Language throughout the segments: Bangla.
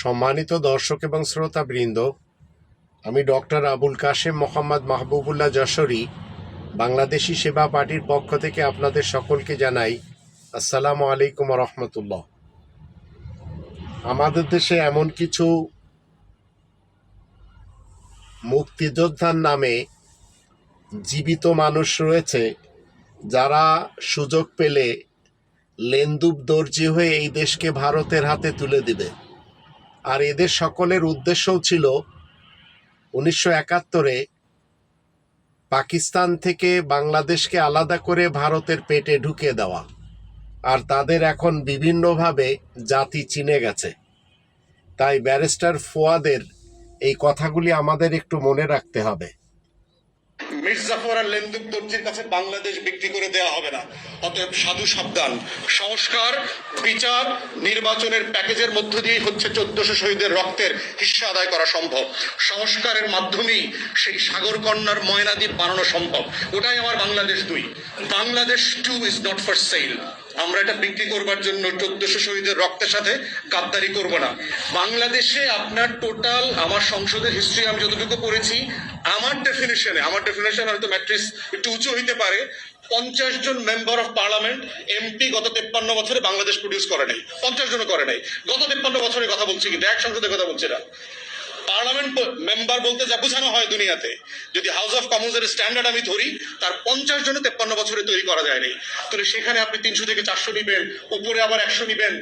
সম্মানিত দর্শক এবং শ্রোতাবৃন্দ, আমি ডক্টর আবুল কাশেম মোহাম্মদ মাহবুবুল্লাহ যশোরী, বাংলাদেশি সেবা পার্টির পক্ষ থেকে আপনাদের সকলকে জানাই আসসালামু আলাইকুম রহমতুল্লাহ আমাদের দেশে এমন কিছু মুক্তিযোদ্ধার নামে জীবিত মানুষ রয়েছে, যারা সুযোগ পেলে লেন্দুব দর্জি হয়ে এই দেশকে ভারতের হাতে তুলে দিবে। আর এদের সকলের উদ্দেশ্যও ছিল উনিশশো একাত্তরে পাকিস্তান থেকে বাংলাদেশকে আলাদা করে ভারতের পেটে ঢুকে দেওয়া। আর তাদের এখন বিভিন্নভাবে জাতি চিনে গেছে। তাই ব্যারিস্টার ফোয়াদের এই কথাগুলি আমাদের একটু মনে রাখতে হবে। মির্জাফর আর লেন্দুক দর্জির কাছে বাংলাদেশ বিক্রি করে দেওয়া হবে না। অতএব সাধু সাবধান। সংস্কার, বিচার, নির্বাচনের প্যাকেজের মধ্য দিয়েই হচ্ছে চোদ্দশো শহীদের রক্তের হিস্সা আদায় করা সম্ভব। সংস্কারের মাধ্যমেই সেই সাগর কন্যার ময়নাদ্বীপ বানানো সম্ভব। ওটাই আমার বাংলাদেশ দুই। Bangladesh two is not for sale আমরা এটা বিক্রি করবার জন্য চোদ্দশো শহীদের রক্তের সাথে গাদ্দারি করব না। বাংলাদেশে আপনার টোটাল আমার সংসদের হিস্ট্রি আমি যতটুকু পড়েছি, আমার ডেফিনেশনে আমার ডেফিনেশন হয়তো ম্যাট্রিক্স একটু উঁচু হইতে পারে, পঞ্চাশ জন মেম্বার অফ পার্লামেন্ট এমপি গত তেপ্পান্ন বছরে বাংলাদেশ প্রডিউস করে নাই। পঞ্চাশ জনও করে নাই। গত তেপ্পান্ন বছরের কথা বলছি কিন্তু, এক সংসদের কথা বলছি না। পার্লামেন্ট মেম্বার বলতে যা বোঝানো হয় দুনিয়াতে, যদি হাউস অফ কমন্সের স্ট্যান্ডার্ড আমি ধরি, তার পঞ্চাশ জনে তেপ্পান্ন বছরে তৈরি করা যায়নি তাহলে সেখানে আপনি তিনশো থেকে চারশো নিবেন, উপরে আবার একশো নিবেন।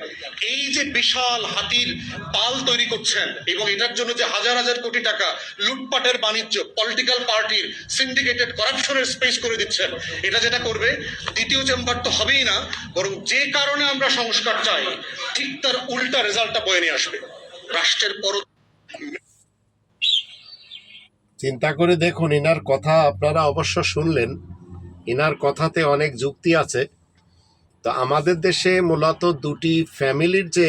এই যে বিশাল হাতির পাল তৈরি করছেন, এবং এটার জন্য যে হাজার হাজার কোটি টাকা লুটপাটের বাণিজ্য পলিটিক্যাল পার্টির সিন্ডিকেটেড করাপশনের স্পেস করে দিচ্ছেন, এটা যেটা করবে, দ্বিতীয় চেম্বার তো হবেই না, বরং যে কারণে আমরা সংস্কার চাই, ঠিক তার উল্টা রেজাল্টটা বয়ে নিয়ে আসবে। রাষ্ট্রের পর চিন্তা করে দেখুন, ইনার কথা আপনারা অবশ্য শুনলেন। ইনার কথাতে অনেক যুক্তি আছে। তো আমাদের দেশে মূলত দুটি ফ্যামিলির যে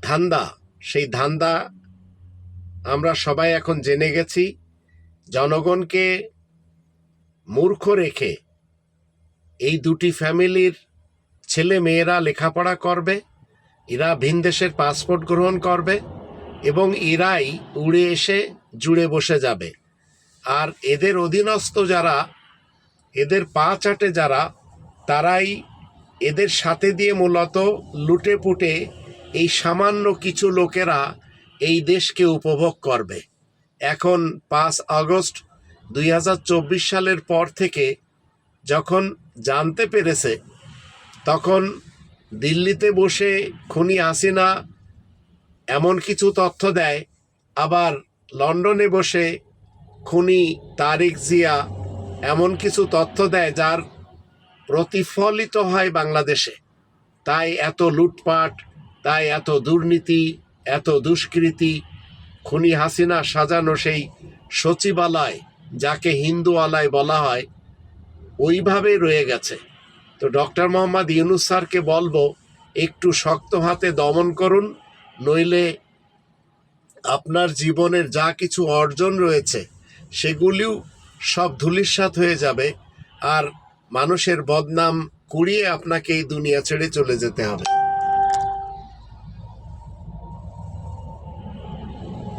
ধান্দা, সেই ধান্দা আমরা সবাই এখন জেনে গেছি। জনগণকে মূর্খ রেখে এই দুটি ফ্যামিলির ছেলে মেয়েরা লেখাপড়া করবে, এরা ভিন দেশের পাসপোর্ট গ্রহণ করবে এবং এরাই উড়ে এসে জুড়ে বসে যাবে। আর এদের অধীনস্থ যারা, এদের পা চাটে যারা, তারাই এদের সাথে দিয়ে মূলত লুটে পুটে এই সামান্য কিছু লোকেরা এই দেশকে উপভোগ করবে। এখন পাঁচ আগস্ট দুই হাজার চব্বিশ সালের পর থেকে যখন জানতে পেরেছে, তখন দিল্লিতে বসে খুনি হাসিনা এমন কিছু তথ্য দেয়, আবার লন্ডনে বসে খুনি তারিক জিয়া এমন কিছু তথ্য দেয় যার প্রতিফলিত হয় বাংলাদেশে। তাই এত লুটপাট, তাই এত দুর্নীতি, এত দুষ্কৃতি, খুনি হাসিনা সাজানো সেই সচিবালয়, যাকে হিন্দু আলায় বলা হয় ওইভাবে রয়ে গেছে। তো ডক্টর মোহাম্মদ ইউনুস স্যারকে বলব, একটু শক্ত হাতে দমন করুন, নইলে আপনার জীবনের যা কিছু অর্জন রয়েছে, সেগুলিও সব ধুলিস্বাত হয়ে যাবে আর মানুষের বদনাম কুড়িয়ে আপনাকে এই দুনিয়া ছেড়ে চলে যেতে হবে।